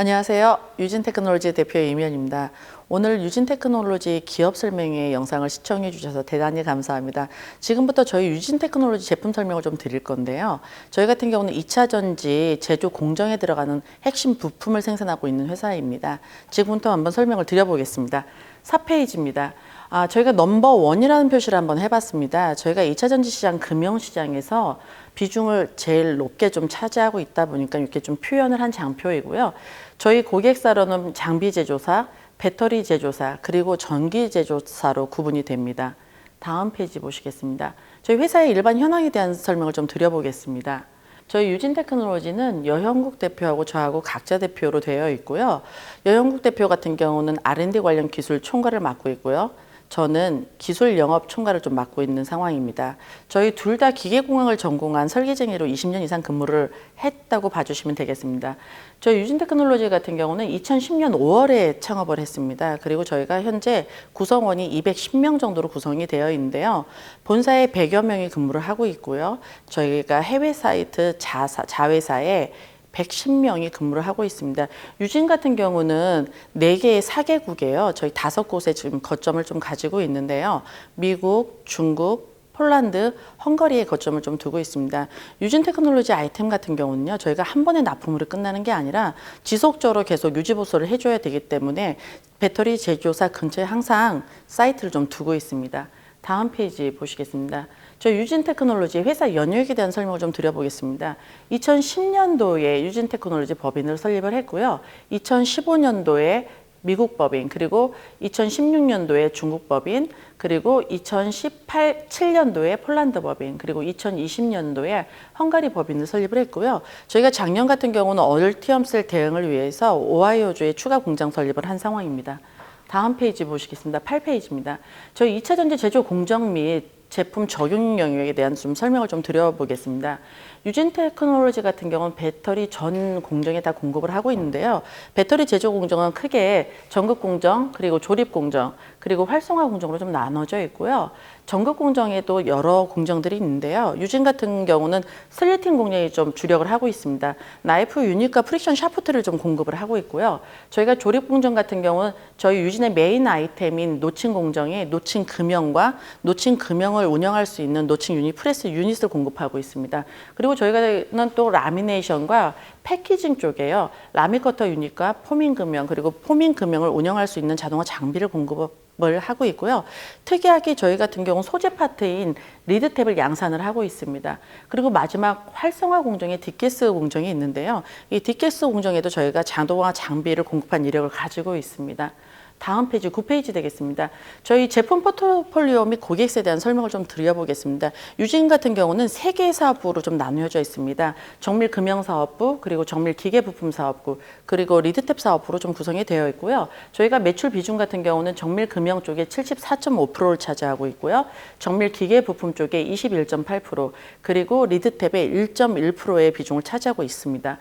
안녕하세요. 유진 테크놀로지 대표 이면입니다. 오늘 유진 테크놀로지 기업 설명회 영상을 시청해 주셔서 대단히 감사합니다. 지금부터 저희 유진 테크놀로지 제품 설명을 좀 드릴 건데요. 저희 같은 경우는 2차 전지 제조 공정에 들어가는 핵심 부품을 생산하고 있는 회사입니다. 지금부터 한번 설명을 드려보겠습니다. 4페이지입니다. 아, 저희가 넘버 원이라는 표시를 한번 해봤습니다. 저희가 2차 전지 시장 금융 시장에서 비중을 제일 높게 좀 차지하고 있다 보니까 이렇게 좀 표현을 한 장표이고요. 저희 고객사로는 장비 제조사, 배터리 제조사, 그리고 전기 제조사로 구분이 됩니다. 다음 페이지 보시겠습니다. 저희 회사의 일반 현황에 대한 설명을 좀 드려보겠습니다. 저희 유진 테크놀로지는 여형국 대표하고 저하고 각자 대표로 되어 있고요. 여형국 대표 같은 경우는 R&D 관련 기술 총괄을 맡고 있고요. 저는 기술 영업 총괄을 좀 맡고 있는 상황입니다. 저희 둘 다 기계공학을 전공한 설계쟁이로 20년 이상 근무를 했다고 봐주시면 되겠습니다. 저희 유진 테크놀로지 같은 경우는 2010년 5월에 창업을 했습니다. 그리고 저희가 현재 구성원이 210명 정도로 구성이 되어 있는데요. 본사에 100여 명이 근무를 하고 있고요. 저희가 해외 사이트 자사, 자회사에 110명이 근무를 하고 있습니다. 유진 같은 경우는 4개의 4개국이에요. 저희 다섯 곳에 지금 거점을 좀 가지고 있는데요. 미국, 중국, 폴란드, 헝가리에 거점을 좀 두고 있습니다. 유진 테크놀로지 아이템 같은 경우는요, 저희가 한 번에 납품으로 끝나는 게 아니라 지속적으로 계속 유지 보수를 해줘야 되기 때문에 배터리 제조사 근처에 항상 사이트를 좀 두고 있습니다. 다음 페이지 보시겠습니다. 저 유진 테크놀로지 회사 연유액에 대한 설명을 좀 드려보겠습니다. 2010년도에 유진 테크놀로지 법인을 설립을 했고요. 2015년도에 미국 법인, 그리고 2016년도에 중국 법인, 그리고 2018년도에 폴란드 법인, 그리고 2020년도에 헝가리 법인을 설립을 했고요. 저희가 작년 같은 경우는 얼티엄셀 대응을 위해서 오하이오주에 추가 공장 설립을 한 상황입니다. 다음 페이지 보시겠습니다. 8페이지입니다. 저희 2차 전지 제조 공정 및 제품 적용 영역에 대한 좀 설명을 좀 드려보겠습니다. 유진 테크놀로지 같은 경우는 배터리 전 공정에 다 공급을 하고 있는데요. 배터리 제조 공정은 크게 전극 공정, 그리고 조립 공정, 그리고 활성화 공정으로 좀 나눠져 있고요. 전극 공정에도 여러 공정들이 있는데요. 유진 같은 경우는 슬리팅 공정이 좀 주력을 하고 있습니다. 나이프 유닛과 프릭션 샤프트를 좀 공급을 하고 있고요. 저희가 조립 공정 같은 경우는 저희 유진의 메인 아이템인 노칭 공정에 노칭 금형과 노칭 금형을 운영할 수 있는 노칭 유닛 프레스 유닛을 공급하고 있습니다. 그리고 저희가는 또 라미네이션과 패키징 쪽에요. 라미커터 유닛과 포밍 금형 그리고 포밍 금형을 운영할 수 있는 자동화 장비를 공급을 하고 있고요. 특이하게 저희 같은 경우 소재 파트인 리드탭을 양산을 하고 있습니다. 그리고 마지막 활성화 공정에 디게스 공정이 있는데요. 이 디게스 공정에도 저희가 자동화 장비를 공급한 이력을 가지고 있습니다. 다음 페이지 9페이지 되겠습니다. 저희 제품 포트폴리오 및 고객사에 대한 설명을 좀 드려보겠습니다. 유진 같은 경우는 세 개의 사업부로 좀 나누어져 있습니다. 정밀 금형 사업부, 그리고 정밀 기계 부품 사업부, 그리고 리드탭 사업부로 좀 구성이 되어 있고요. 저희가 매출 비중 같은 경우는 정밀 금형 쪽에 74.5%를 차지하고 있고요. 정밀 기계 부품 쪽에 21.8%, 그리고 리드탭에 1.1%의 비중을 차지하고 있습니다.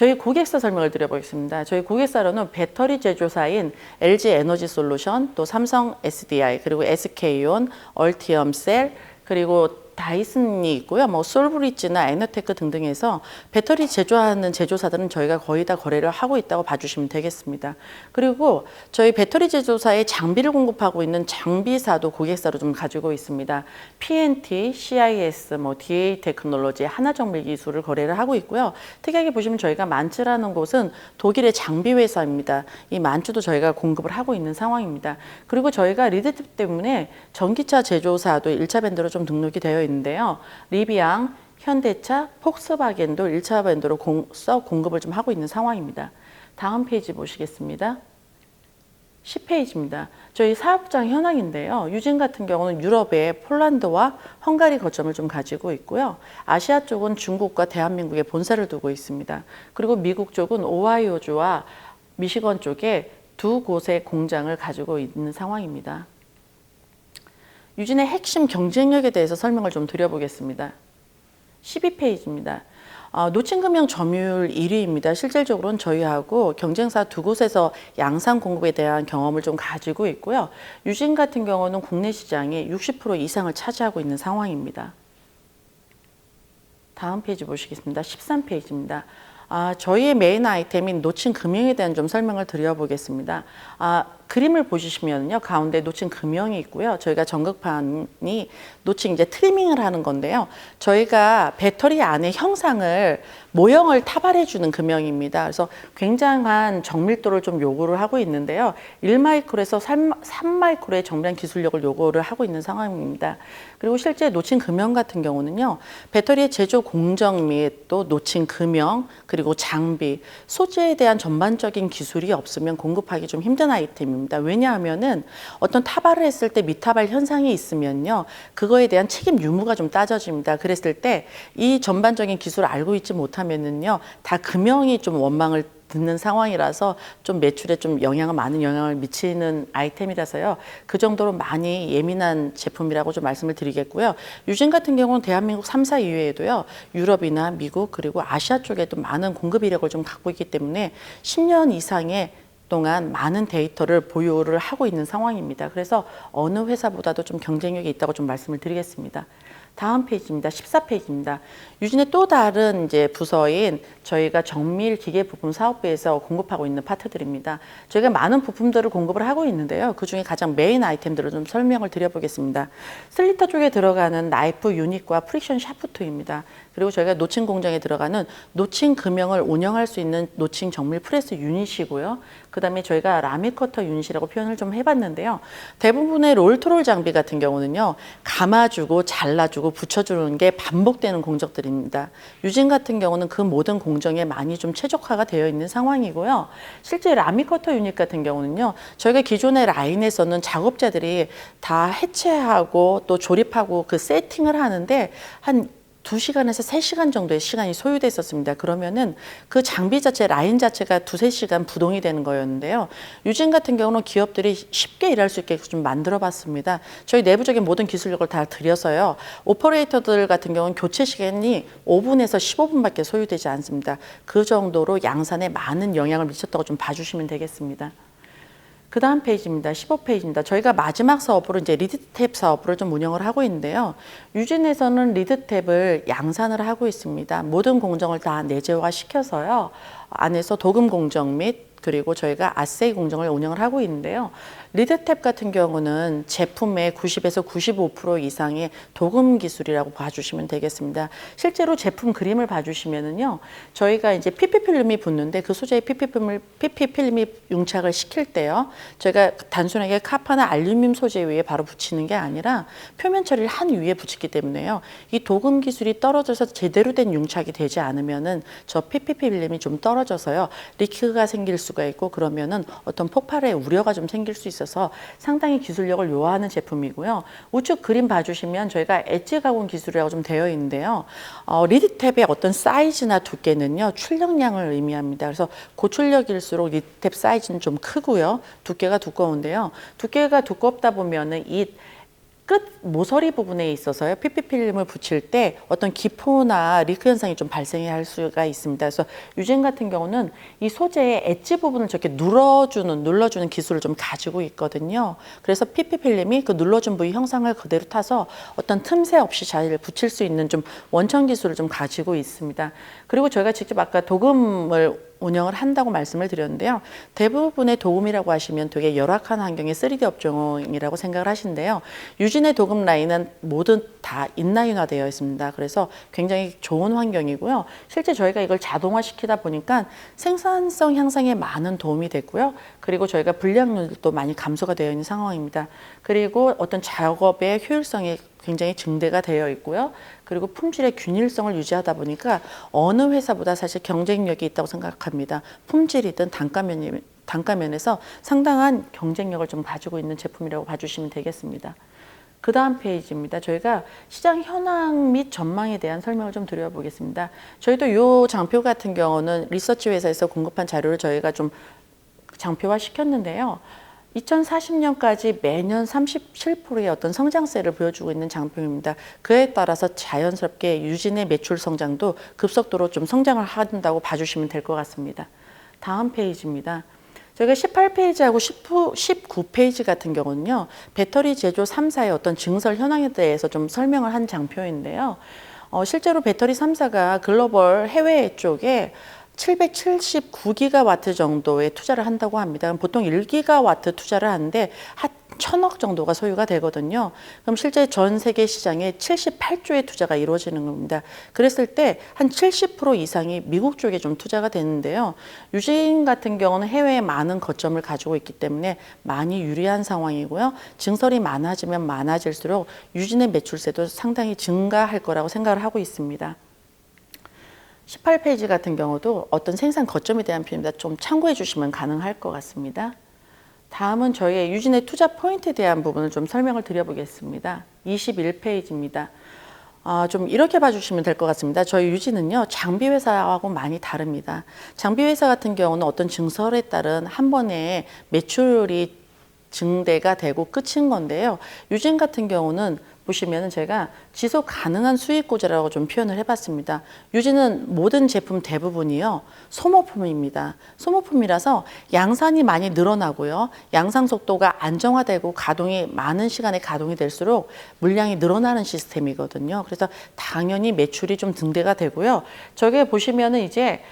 저희 고객사 설명을 드려보겠습니다. 저희 고객사로는 배터리 제조사인 LG 에너지 솔루션, 또 삼성 SDI, 그리고 SK온, 얼티엄셀, 그리고 다이슨이 있고요. 뭐 솔브리지나 에너테크 등등에서 배터리 제조하는 제조사들은 저희가 거의 다 거래를 하고 있다고 봐주시면 되겠습니다. 그리고 저희 배터리 제조사에 장비를 공급하고 있는 장비사도 고객사로 좀 가지고 있습니다. PNT, CIS, 뭐 DA 테크놀로지, 하나정밀 기술을 거래를 하고 있고요. 특이하게 보시면 저희가 만츠라는 곳은 독일의 장비 회사입니다. 이 만츠도 저희가 공급을 하고 있는 상황입니다. 그리고 저희가 리드팁 때문에 전기차 제조사도 1차 밴드로 좀 등록이 되어 있는 있는데요. 리비앙, 현대차, 폭스바겐도 1차 밴드로 공, 써 공급을 좀 하고 있는 상황입니다. 다음 페이지 보시겠습니다. 10페이지입니다. 저희 사업장 현황인데요. 유진 같은 경우는 유럽의 폴란드와 헝가리 거점을 좀 가지고 있고요. 아시아 쪽은 중국과 대한민국에 본사를 두고 있습니다. 그리고 미국 쪽은 오하이오주와 미시건 쪽에 두 곳의 공장을 가지고 있는 상황입니다. 유진의 핵심 경쟁력에 대해서 설명을 좀 드려보겠습니다. 12페이지입니다. 어, 노친금형 점유율 1위입니다. 실질적으로는 저희하고 경쟁사 두 곳에서 양산 공급에 대한 경험을 좀 가지고 있고요. 유진 같은 경우는 국내 시장의 60% 이상을 차지하고 있는 상황입니다. 다음 페이지 보시겠습니다. 13페이지입니다. 아, 저희의 메인 아이템인 노친 금형에 대한 좀 설명을 드려보겠습니다. 아, 그림을 보시면요. 가운데 노친 금형이 있고요. 저희가 전극판이 노친 이제 트리밍을 하는 건데요. 저희가 배터리 안에 형상을 모형을 타발해 주는 금형입니다. 그래서 굉장한 정밀도를 좀 요구를 하고 있는데요. 1마이크로에서 3 마이크로의 정밀한 기술력을 요구를 하고 있는 상황입니다. 그리고 실제 노친 금형 같은 경우는요. 배터리의 제조 공정 및 또 노친 금형 그리고 장비, 소재에 대한 전반적인 기술이 없으면 공급하기 좀 힘든 아이템입니다. 왜냐하면은 어떤 타발을 했을 때 미타발 현상이 있으면요. 그거에 대한 책임 유무가 좀 따져집니다. 그랬을 때 이 전반적인 기술을 알고 있지 못하면은요. 다 금형이 좀 원망을 듣는 상황이라서 좀 매출에 좀 영향을 많은 영향을 미치는 아이템이라서요. 그 정도로 많이 예민한 제품이라고 좀 말씀을 드리겠고요. 유진 같은 경우는 대한민국 3사 이외에도요. 유럽이나 미국 그리고 아시아 쪽에도 많은 공급 이력을 좀 갖고 있기 때문에 10년 이상의 동안 많은 데이터를 보유를 하고 있는 상황입니다. 그래서 어느 회사보다도 좀 경쟁력이 있다고 좀 말씀을 드리겠습니다. 다음 페이지입니다. 14페이지입니다. 유진의 또 다른 이제 부서인 저희가 정밀 기계 부품 사업부에서 공급하고 있는 파트들입니다. 저희가 많은 부품들을 공급을 하고 있는데요. 그 중에 가장 메인 아이템들을 좀 설명을 드려보겠습니다. 슬리터 쪽에 들어가는 나이프 유닛과 프릭션 샤프트입니다. 그리고 저희가 노칭 공장에 들어가는 노칭 금형을 운영할 수 있는 노칭 정밀 프레스 유닛이고요. 그다음에 저희가 라미 커터 유닛이라고 표현을 좀 해봤는데요. 대부분의 롤트롤 장비 같은 경우는요, 감아주고 잘라주고 붙여주는 게 반복되는 공정들입니다. 유진 같은 경우는 그 모든 공정에 많이 좀 최적화가 되어 있는 상황이고요. 실제 라미 커터 유닛 같은 경우는요, 저희가 기존의 라인에서는 작업자들이 다 해체하고 또 조립하고 그 세팅을 하는데 한 두시간에서세시간 정도의 시간이 소요됐었습니다. 그러면은 그 장비 자체, 라인 자체가 두세 시간 부동이 되는 거였는데요. 유진 같은 경우는 기업들이 쉽게 일할 수 있게 좀 만들어 봤습니다. 저희 내부적인 모든 기술력을 다 들여서요. 오퍼레이터들 같은 경우는 교체 시간이 5분에서 15분밖에 소요되지 않습니다. 그 정도로 양산에 많은 영향을 미쳤다고 좀 봐주시면 되겠습니다. 그 다음 페이지입니다. 15페이지입니다. 저희가 마지막 사업으로 이제 리드탭 사업을 좀 운영을 하고 있는데요. 유진에서는 리드탭을 양산을 하고 있습니다. 모든 공정을 다 내재화 시켜서요. 안에서 도금 공정 및 그리고 저희가 아세이 공정을 운영을 하고 있는데요. 리드탭 같은 경우는 제품의 90에서 95% 이상의 도금 기술이라고 봐주시면 되겠습니다. 실제로 제품 그림을 봐주시면은요, 저희가 이제 PP 필름이 붙는데 그 소재의 PP 필름을 PP 필름이 융착을 시킬 때요, 저희가 단순하게 카파나 알루미늄 소재 위에 바로 붙이는 게 아니라 표면 처리를 한 위에 붙이기 때문에요, 이 도금 기술이 떨어져서 제대로 된 융착이 되지 않으면은 저 PP 필름이 좀 떨어져서요, 리크가 생길 수가 있고 그러면은 어떤 폭발의 우려가 좀 생길 수. 있어서 상당히 기술력을 요하는 제품이고요. 우측 그림 봐주시면 저희가 엣지 가공 기술이라고 좀 되어 있는데요. 어, 리드탭의 어떤 사이즈나 두께는요, 출력량을 의미합니다. 그래서 고출력일수록 리드탭 사이즈는 좀 크고요. 두께가 두꺼운데요. 두께가 두껍다 보면은 이 끝 모서리 부분에 있어서요 PP 필름을 붙일 때 어떤 기포나 리크 현상이 좀 발생할 수가 있습니다. 그래서 유진 같은 경우는 이 소재의 엣지 부분을 저렇게 눌러주는 눌러주는 기술을 좀 가지고 있거든요. 그래서 PP 필름이 그 눌러준 부위 형상을 그대로 타서 어떤 틈새 없이 잘 붙일 수 있는 좀 원천 기술을 좀 가지고 있습니다. 그리고 저희가 직접 아까 도금을 운영을 한다고 말씀을 드렸는데요. 대부분의 도금이라고 하시면 되게 열악한 환경의 3D 업종이라고 생각을 하시는데요. 유진의 도금 라인은 모든 다 인라인화 되어 있습니다. 그래서 굉장히 좋은 환경이고요. 실제 저희가 이걸 자동화시키다 보니까 생산성 향상에 많은 도움이 됐고요. 그리고 저희가 불량률도 많이 감소가 되어 있는 상황입니다. 그리고 어떤 작업의 효율성이 굉장히 증대가 되어 있고요. 그리고 품질의 균일성을 유지하다 보니까 어느 회사보다 사실 경쟁력이 있다고 생각합니다. 품질이든 단가면 단가면에서 상당한 경쟁력을 좀 가지고 있는 제품이라고 봐주시면 되겠습니다. 그 다음 페이지입니다. 저희가 시장 현황 및 전망에 대한 설명을 좀 드려보겠습니다. 저희도 이 장표 같은 경우는 리서치 회사에서 공급한 자료를 저희가 좀 장표화 시켰는데요. 2040년까지 매년 37%의 어떤 성장세를 보여주고 있는 장표입니다. 그에 따라서 자연스럽게 유진의 매출 성장도 급속도로 좀 성장을 한다고 봐주시면 될 것 같습니다. 다음 페이지입니다. 저희가 18페이지하고 19페이지 같은 경우는요, 배터리 제조 3사의 어떤 증설 현황에 대해서 좀 설명을 한 장표인데요. 어, 실제로 배터리 3사가 글로벌 해외 쪽에 779기가와트 정도의 투자를 한다고 합니다. 보통 1기가와트 투자를 하는데 한 천억 정도가 소요가 되거든요. 그럼 실제 전 세계 시장에 78조의 투자가 이루어지는 겁니다. 그랬을 때 한 70% 이상이 미국 쪽에 좀 투자가 되는데요. 유진 같은 경우는 해외에 많은 거점을 가지고 있기 때문에 많이 유리한 상황이고요. 증설이 많아지면 많아질수록 유진의 매출세도 상당히 증가할 거라고 생각을 하고 있습니다. 18페이지 같은 경우도 어떤 생산 거점에 대한 표현입니다. 좀 참고해 주시면 가능할 것 같습니다. 다음은 저희의 유진의 투자 포인트에 대한 부분을 좀 설명을 드려보겠습니다. 21페이지입니다. 아, 좀 이렇게 봐주시면 될 것 같습니다. 저희 유진은요, 장비 회사하고 많이 다릅니다. 장비 회사 같은 경우는 어떤 증설에 따른 한 번에 매출이 증대가 되고 끝인 건데요. 유진 같은 경우는 보시면은 제가 지속 가능한 수익 구조라고 좀 표현을 해봤습니다. 유진은 모든 제품 대부분이요 소모품입니다. 소모품이라서 양산이 많이 늘어나고요, 양상 속도가 안정화되고 가동이 많은 시간에 가동이 될수록 물량이 늘어나는 시스템이거든요. 그래서 당연히 매출이 좀 증대가 되고요. 저게 보시면은 이제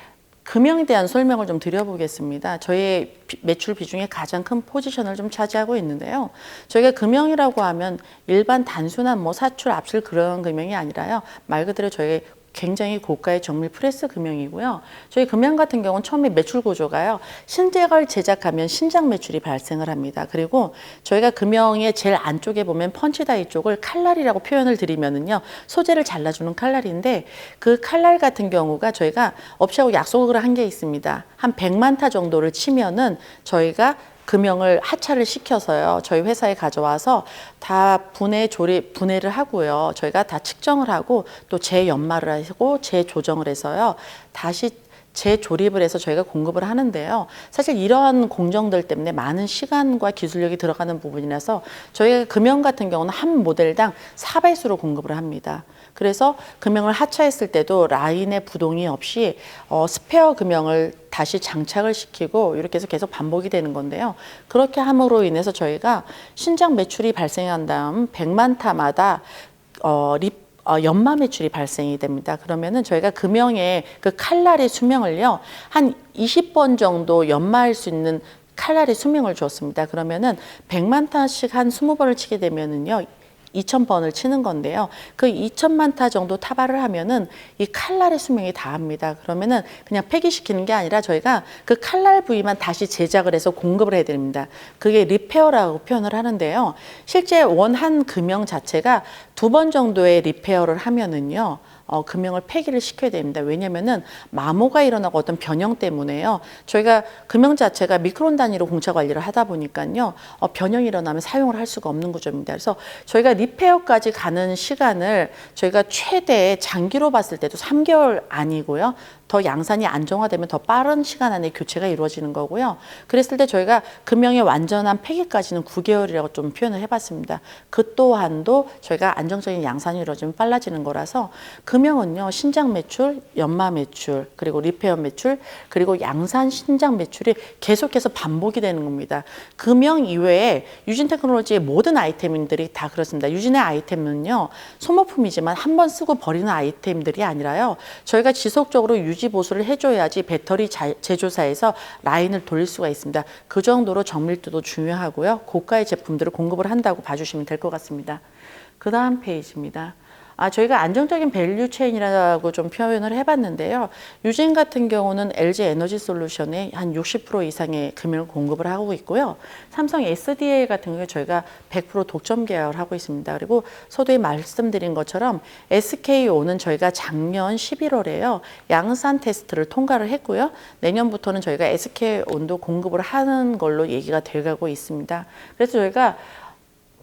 금형에 대한 설명을 좀 드려보겠습니다. 저희의 비- 매출 비중에 가장 큰 포지션을 좀 차지하고 있는데요. 저희가 금형이라고 하면 일반 단순한 뭐 사출, 압출 그런 금형이 아니라요. 말 그대로 저희 굉장히 고가의 정밀 프레스 금형이고요. 저희 금형 같은 경우는 처음에 매출 구조가요. 신제걸 제작하면 신장 매출이 발생을 합니다. 그리고 저희가 금형의 제일 안쪽에 보면 펀치다이 쪽을 칼날이라고 표현을 드리면은요. 소재를 잘라주는 칼날인데 그 칼날 같은 경우가 저희가 업체하고 약속을 한 게 있습니다. 한 100만 타 정도를 치면은 저희가 금형을 하차를 시켜서요. 저희 회사에 가져와서 다 분해 조립 분해를 하고요. 저희가 다 측정을 하고 또 재연마를 하고 재조정을 해서요. 다시 재조립을 해서 저희가 공급을 하는데요. 사실 이러한 공정들 때문에 많은 시간과 기술력이 들어가는 부분이라서 저희가 금형 같은 경우는 한 모델당 4배수로 공급을 합니다. 그래서 금형을 하차했을 때도 라인의 부동이 없이 어, 스페어 금형을 다시 장착을 시키고 이렇게 해서 계속 반복이 되는 건데요. 그렇게 함으로 인해서 저희가 신장 매출이 발생한 다음 100만 타마다 어, 립 어, 연마 매출이 발생이 됩니다. 그러면은 저희가 금형의 그 칼날의 수명을요 한 20번 정도 연마할 수 있는 칼날의 수명을 줬습니다. 그러면은 100만 타씩 한 20번을 치게 되면은요 2,000번을 치는 건데요. 그 2천만 타 정도 타발을 하면은 이 칼날의 수명이 다합니다. 그러면은 그냥 폐기시키는 게 아니라 저희가 그 칼날 부위만 다시 제작을 해서 공급을 해야 됩니다. 그게 리페어라고 표현을 하는데요. 실제 원 한 금형 자체가 두 번 정도의 리페어를 하면은요. 어, 금형을 폐기를 시켜야 됩니다. 왜냐면은 마모가 일어나고 어떤 변형 때문에요. 저희가 금형 자체가 미크론 단위로 공차 관리를 하다 보니까요. 어, 변형이 일어나면 사용을 할 수가 없는 구조입니다. 그래서 저희가 리페어까지 가는 시간을 저희가 최대 장기로 봤을 때도 3개월 아니고요. 더 양산이 안정화되면 더 빠른 시간 안에 교체가 이루어지는 거고요. 그랬을 때 저희가 금형의 완전한 폐기까지는 9개월이라고 좀 표현을 해봤습니다. 그 또한도 저희가 안정적인 양산이 이루어지면 빨라지는 거라서 금형은요 신장 매출, 연마 매출, 그리고 리페어 매출, 그리고 양산 신장 매출이 계속해서 반복이 되는 겁니다. 금형 이외에 유진 테크놀로지의 모든 아이템들이 다 그렇습니다. 유진의 아이템은요 소모품이지만 한 번 쓰고 버리는 아이템들이 아니라요 저희가 지속적으로 유지 보수를 해줘야지 배터리 자- 제조사에서 라인을 돌릴 수가 있습니다. 그 정도로 정밀도도 중요하고요 고가의 제품들을 공급을 한다고 봐주시면 될 것 같습니다. 그 다음 페이지입니다. 아, 저희가 안정적인 밸류 체인이라고 좀 표현을 해봤는데요. 유진 같은 경우는 LG 에너지 솔루션에 한60% 이상의 금융을 공급을 하고 있고요. 삼성 SDA 같은 경우에 저희가 100% 독점 계약을 하고 있습니다. 그리고 서두에 말씀드린 것처럼 SKO는 저희가 작년 11월에요. 양산 테스트를 통과를 했고요. 내년부터는 저희가 SK온도 공급을 하는 걸로 얘기가 돼가고 있습니다. 그래서 저희가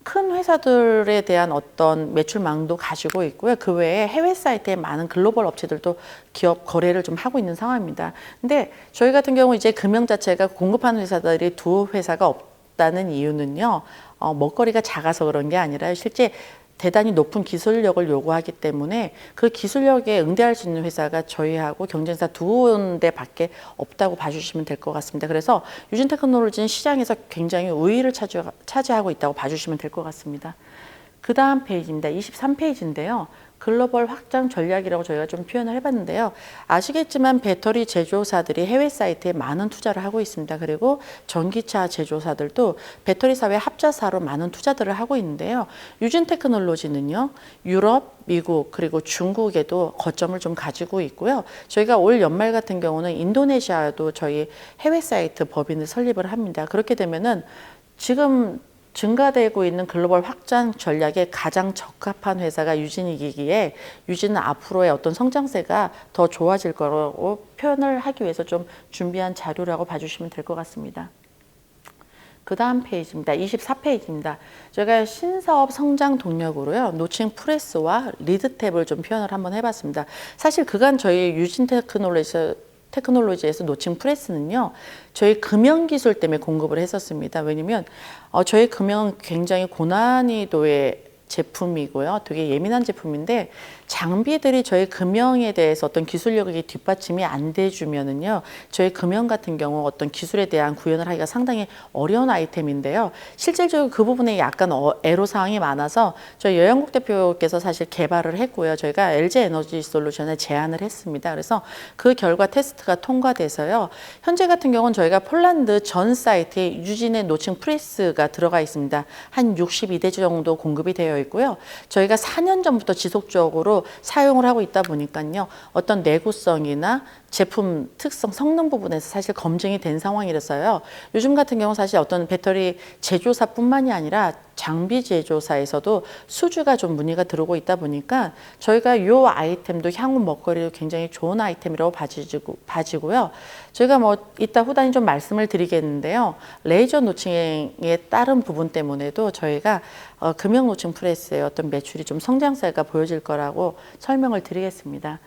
큰 회사들에 대한 어떤 매출망도 가지고 있고요. 그 외에 해외 사이트에 많은 글로벌 업체들도 기업 거래를 좀 하고 있는 상황입니다. 근데 저희 같은 경우 이제 금융 자체가 공급하는 회사들이 두 회사가 없다는 이유는요. 어, 먹거리가 작아서 그런 게 아니라 실제 대단히 높은 기술력을 요구하기 때문에 그 기술력에 응대할 수 있는 회사가 저희하고 경쟁사 두 군데밖에 없다고 봐주시면 될 것 같습니다. 그래서 유진 테크놀로지는 시장에서 굉장히 우위를 차지, 차지하고 있다고 봐주시면 될 것 같습니다. 그 다음 페이지입니다. 23페이지인데요. 글로벌 확장 전략이라고 저희가 좀 표현을 해봤는데요. 아시겠지만 배터리 제조사들이 해외 사이트에 많은 투자를 하고 있습니다. 그리고 전기차 제조사들도 배터리 사회 합자사로 많은 투자들을 하고 있는데요. 유진 테크놀로지는요, 유럽, 미국 그리고 중국에도 거점을 좀 가지고 있고요. 저희가 올 연말 같은 경우는 인도네시아도 저희 해외 사이트 법인을 설립을 합니다. 그렇게 되면은 지금 증가되고 있는 글로벌 확장 전략에 가장 적합한 회사가 유진이기에 유진은 앞으로의 어떤 성장세가 더 좋아질 거라고 표현을 하기 위해서 좀 준비한 자료라고 봐주시면 될 것 같습니다. 그 다음 페이지입니다. 24페이지입니다. 저희가 신사업 성장 동력으로요, 노칭 프레스와 리드 탭을 좀 표현을 한번 해봤습니다. 사실 그간 저희 유진 테크놀로지 테크놀로지에서 노칭 프레스는요, 저희 금형 기술 때문에 공급을 했었습니다. 왜냐면, 어, 저희 금형은 굉장히 고난이도의 제품이고요. 되게 예민한 제품인데 장비들이 저희 금형에 대해서 어떤 기술력이 뒷받침이 안 돼주면은요, 저희 금형 같은 경우 어떤 기술에 대한 구현을 하기가 상당히 어려운 아이템인데요. 실질적으로 그 부분에 약간 어, 애로사항이 많아서 저희 여영국 대표께서 사실 개발을 했고요. 저희가 LG 에너지 솔루션에 제안을 했습니다. 그래서 그 결과 테스트가 통과돼서요. 현재 같은 경우는 저희가 폴란드 전 사이트에 유진의 노칭 프레스가 들어가 있습니다. 한 62대 정도 공급이 되어 있고요. 저희가 4년 전부터 지속적으로 사용을 하고 있다 보니까요. 어떤 내구성이나 제품 특성, 성능 부분에서 사실 검증이 된 상황이라서요. 요즘 같은 경우 사실 어떤 배터리 제조사뿐만이 아니라 장비 제조사에서도 수주가 좀 문의가 들어오고 있다 보니까 저희가 이 아이템도 향후 먹거리로 굉장히 좋은 아이템이라고 봐지고, 봐지고요. 저희가 뭐 이따 후단위 좀 말씀을 드리겠는데요. 레이저 노칭에 따른 부분 때문에도 저희가 어, 금형 노칭 프레스의 어떤 매출이 좀 성장세가 보여질 거라고 설명을 드리겠습니다.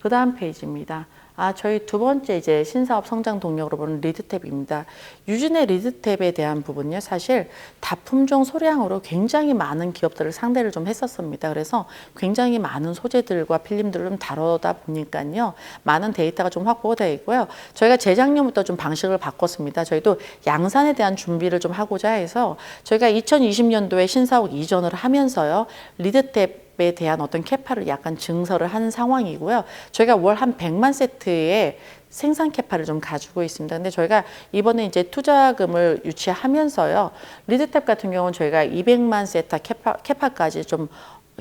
그 다음 페이지입니다. 아, 저희 두 번째 이제 신사업 성장 동력으로 보는 리드탭입니다. 유진의 리드탭에 대한 부분요. 사실 다품종 소량으로 굉장히 많은 기업들을 상대를 좀 했었습니다. 그래서 굉장히 많은 소재들과 필름들을 좀 다루다 보니까요. 많은 데이터가 좀 확보되어 있고요. 저희가 재작년부터 좀 방식을 바꿨습니다. 저희도 양산에 대한 준비를 좀 하고자 해서 저희가 2020년도에 신사옥 이전을 하면서요. 리드탭 에 대한 어떤 캐파를 약간 증설을 한 상황이고요. 저희가 월 한 100만 세트의 생산 캐파를 좀 가지고 있습니다. 근데 저희가 이번에 이제 투자금을 유치하면서요. 리드탭 같은 경우는 저희가 200만 세트 캐파, 캐파까지 좀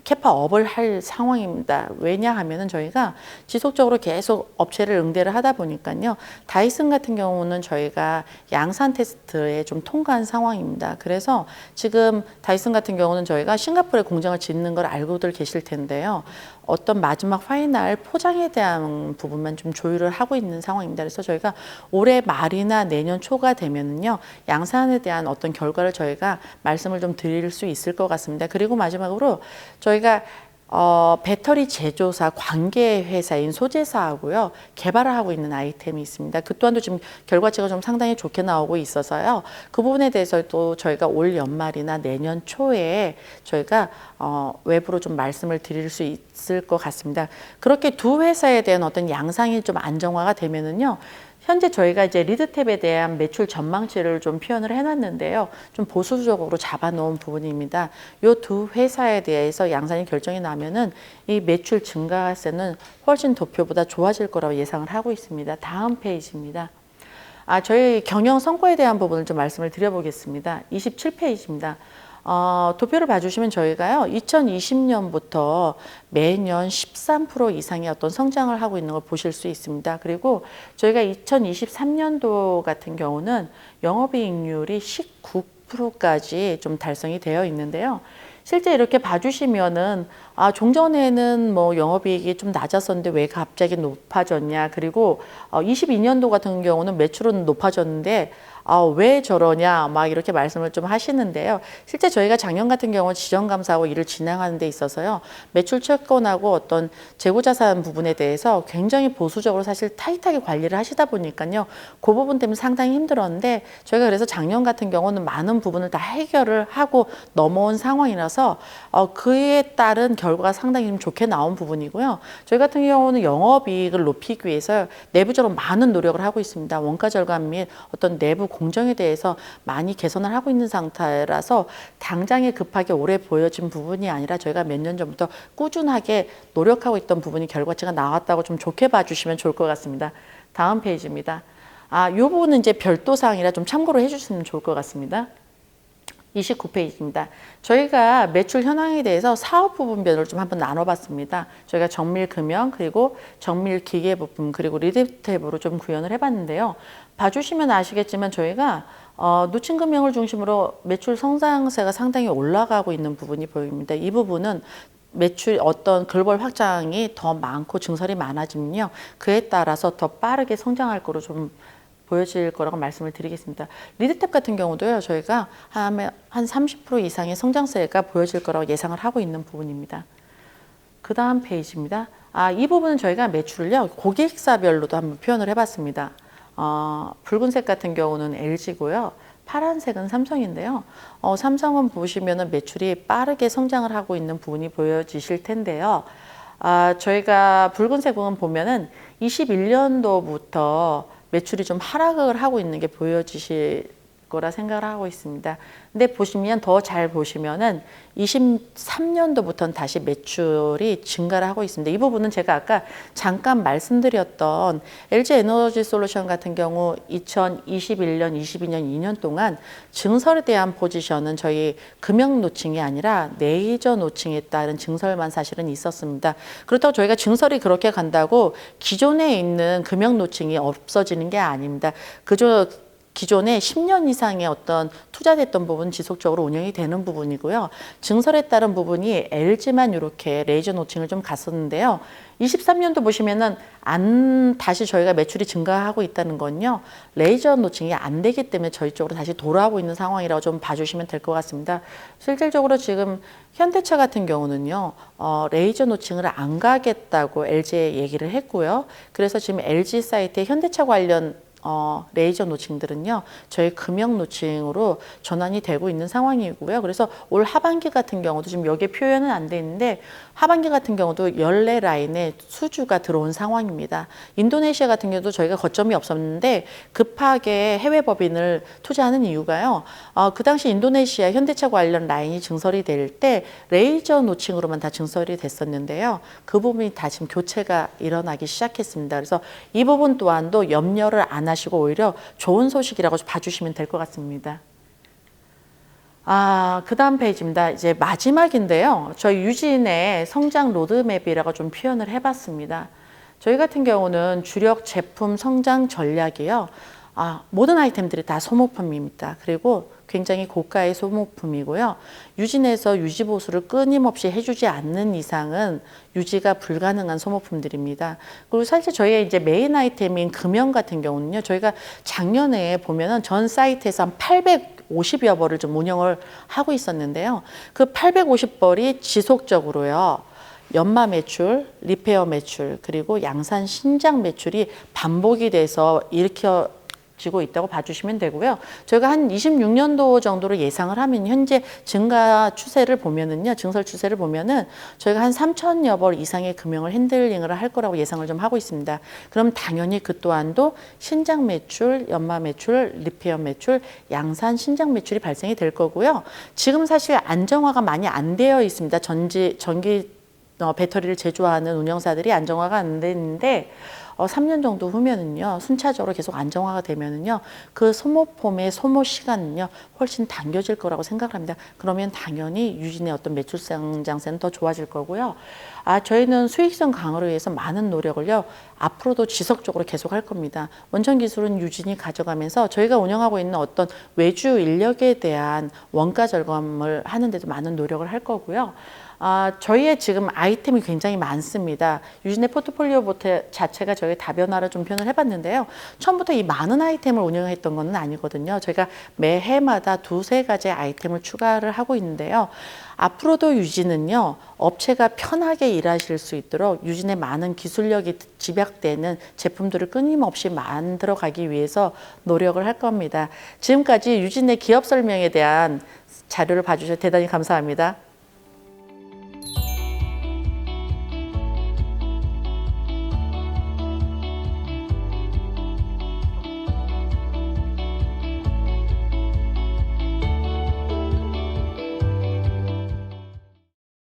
캐파 업을 할 상황입니다. 왜냐하면은 저희가 지속적으로 계속 업체를 응대를 하다 보니까요. 다이슨 같은 경우는 저희가 양산 테스트에 좀 통과한 상황입니다. 그래서 지금 다이슨 같은 경우는 저희가 싱가포르에 공장을 짓는 걸 알고들 계실 텐데요. 어떤 마지막 파이널 포장에 대한 부분만 좀 조율을 하고 있는 상황입니다. 그래서 저희가 올해 말이나 내년 초가 되면은요, 양산에 대한 어떤 결과를 저희가 말씀을 좀 드릴 수 있을 것 같습니다. 그리고 마지막으로 저희가 어, 배터리 제조사 관계 회사인 소재사하고요 개발을 하고 있는 아이템이 있습니다. 그 또한도 지금 결과치가 좀 상당히 좋게 나오고 있어서요. 그 부분에 대해서도 저희가 올 연말이나 내년 초에 저희가 어, 외부로 좀 말씀을 드릴 수 있을 것 같습니다. 그렇게 두 회사에 대한 어떤 양상이 좀 안정화가 되면은요. 현재 저희가 이제 리드탭에 대한 매출 전망치를 좀 표현을 해놨는데요. 좀 보수적으로 잡아놓은 부분입니다. 이 두 회사에 대해서 양산이 결정이 나면은 이 매출 증가세는 훨씬 도표보다 좋아질 거라고 예상을 하고 있습니다. 다음 페이지입니다. 아, 저희 경영 성과에 대한 부분을 좀 말씀을 드려보겠습니다. 27페이지입니다. 어, 도표를 봐주시면 저희가요, 2020년부터 매년 13% 이상의 어떤 성장을 하고 있는 걸 보실 수 있습니다. 그리고 저희가 2023년도 같은 경우는 영업이익률이 19%까지 좀 달성이 되어 있는데요. 실제 이렇게 봐주시면은 아 종전에는 뭐 영업이익이 좀 낮았었는데 왜 갑자기 높아졌냐 그리고 어 22년도 같은 경우는 매출은 높아졌는데 아, 왜 저러냐 막 이렇게 말씀을 좀 하시는데요. 실제 저희가 작년 같은 경우 지정 감사하고 일을 진행하는 데 있어서요. 매출 채권하고 어떤 재고 자산 부분에 대해서 굉장히 보수적으로 사실 타이트하게 관리를 하시다 보니까요. 그 부분 때문에 상당히 힘들었는데 저희가 그래서 작년 같은 경우는 많은 부분을 다 해결을 하고 넘어온 상황이라서 어, 그에 따른 결과가 상당히 좀 좋게 나온 부분이고요. 저희 같은 경우는 영업이익을 높이기 위해서 내부적으로 많은 노력을 하고 있습니다. 원가 절감 및 어떤 내부 공정에 대해서 많이 개선을 하고 있는 상태라서 당장에 급하게 올해 보여진 부분이 아니라 저희가 몇 년 전부터 꾸준하게 노력하고 있던 부분이 결과치가 나왔다고 좀 좋게 봐주시면 좋을 것 같습니다. 다음 페이지입니다. 아, 이 부분은 이제 별도 사항이라 좀 참고로 해주시면 좋을 것 같습니다. 29페이지입니다. 저희가 매출 현황에 대해서 사업 부분별로 좀 한번 나눠봤습니다. 저희가 정밀 금형 그리고 정밀 기계 부품 그리고 리드 탭으로 좀 구현을 해봤는데요. 봐주시면 아시겠지만 저희가 어, 노친 금형을 중심으로 매출 성장세가 상당히 올라가고 있는 부분이 보입니다. 이 부분은 매출 어떤 글로벌 확장이 더 많고 증설이 많아지면요. 그에 따라서 더 빠르게 성장할 거로 좀 보여질 거라고 말씀을 드리겠습니다. 리드탭 같은 경우도요, 저희가 한, 한 30% 이상의 성장세가 보여질 거라고 예상을 하고 있는 부분입니다. 그 다음 페이지입니다. 아, 이 부분은 저희가 매출을요, 고객사별로도 한번 표현을 해봤습니다. 어, 붉은색 같은 경우는 LG고요. 파란색은 삼성인데요. 어, 삼성은 보시면은 매출이 빠르게 성장을 하고 있는 부분이 보여지실 텐데요. 아, 저희가 붉은색 부분 보면은 21년도부터 매출이 좀 하락을 하고 있는 게 보여지실 거라 생각을 하고 있습니다. 근데 보시면 더 잘 보시면은 23년도부터는 다시 매출이 증가를 하고 있습니다. 이 부분은 제가 아까 잠깐 말씀드렸던 LG 에너지 솔루션 같은 경우 2021년, 22년, 2년 동안 증설에 대한 포지션은 저희 금형 노칭이 아니라 레이저 노칭에 따른 증설만 사실은 있었습니다. 그렇다고 저희가 증설이 그렇게 간다고 기존에 있는 금형 노칭이 없어지는 게 아닙니다. 그저 기존에 10년 이상의 어떤 투자됐던 부분 지속적으로 운영이 되는 부분이고요. 증설에 따른 부분이 LG만 이렇게 레이저 노칭을 좀 갔었는데요. 23년도 보시면은 안 다시 저희가 매출이 증가하고 있다는 건요. 레이저 노칭이 안 되기 때문에 저희 쪽으로 다시 돌아오고 있는 상황이라고 좀 봐주시면 될 것 같습니다. 실질적으로 지금 현대차 같은 경우는요. 어, 레이저 노칭을 안 가겠다고 LG에 얘기를 했고요. 그래서 지금 LG 사이트에 현대차 관련 어, 레이저 노칭들은요, 저희 금형 노칭으로 전환이 되고 있는 상황이고요. 그래서 올 하반기 같은 경우도 지금 여기에 표현은 안 돼 있는데, 하반기 같은 경우도 연례 라인에 수주가 들어온 상황입니다. 인도네시아 같은 경우도 저희가 거점이 없었는데, 급하게 해외 법인을 투자하는 이유가요, 어, 그 당시 인도네시아 현대차 관련 라인이 증설이 될 때, 레이저 노칭으로만 다 증설이 됐었는데요. 그 부분이 다 지금 교체가 일어나기 시작했습니다. 그래서 이 부분 또한도 염려를 안 하시고 오히려 좋은 소식이라고 봐주시면 될 것 같습니다. 아, 그 다음 페이지입니다. 이제 마지막인데요. 저희 유진의 성장 로드맵이라고 좀 표현을 해봤습니다. 저희 같은 경우는 주력 제품 성장 전략이요. 아, 모든 아이템들이 다 소모품입니다. 그리고 굉장히 고가의 소모품이고요. 유진에서 유지 보수를 끊임없이 해주지 않는 이상은 유지가 불가능한 소모품들입니다. 그리고 사실 저희의 이제 메인 아이템인 금형 같은 경우는요, 저희가 작년에 보면은 전 사이트에서 한 850여 벌을 좀 운영을 하고 있었는데요. 그 850벌이 지속적으로요. 연마 매출, 리페어 매출, 그리고 양산 신장 매출이 반복이 돼서 일으켜 지고 있다고 봐주시면 되고요. 저희가 한 26년도 정도로 예상을 하면 현재 증가 추세를 보면은요, 증설 추세를 보면은 저희가 한 3천여 벌 이상의 금형을 핸들링을 할 거라고 예상을 좀 하고 있습니다. 그럼 당연히 그 또한도 신장 매출, 연마 매출, 리페어 매출, 양산 신장 매출이 발생이 될 거고요. 지금 사실 안정화가 많이 안 되어 있습니다. 전지 전기 어, 배터리를 제조하는 운영사들이 안정화가 안 되는데 어, 3년 정도 후면은요, 순차적으로 계속 안정화가 되면은요, 그 소모품의 소모 시간은요, 훨씬 당겨질 거라고 생각을 합니다. 그러면 당연히 유진의 어떤 매출 성장세는 더 좋아질 거고요. 아, 저희는 수익성 강화를 위해서 많은 노력을요, 앞으로도 지속적으로 계속 할 겁니다. 원천 기술은 유진이 가져가면서 저희가 운영하고 있는 어떤 외주 인력에 대한 원가 절감을 하는데도 많은 노력을 할 거고요. 아, 저희의 지금 아이템이 굉장히 많습니다. 유진의 포트폴리오 자체가 저희 다변화를 좀 표현을 해봤는데요. 처음부터 이 많은 아이템을 운영했던 것은 아니거든요. 저희가 매해마다 두세 가지 아이템을 추가를 하고 있는데요. 앞으로도 유진은요, 업체가 일하실 수 있도록 유진의 많은 기술력이 집약되는 제품들을 끊임없이 만들어 가기 위해서 노력을 할 겁니다. 지금까지 유진의 기업 설명에 대한 자료를 봐주셔서 대단히 감사합니다.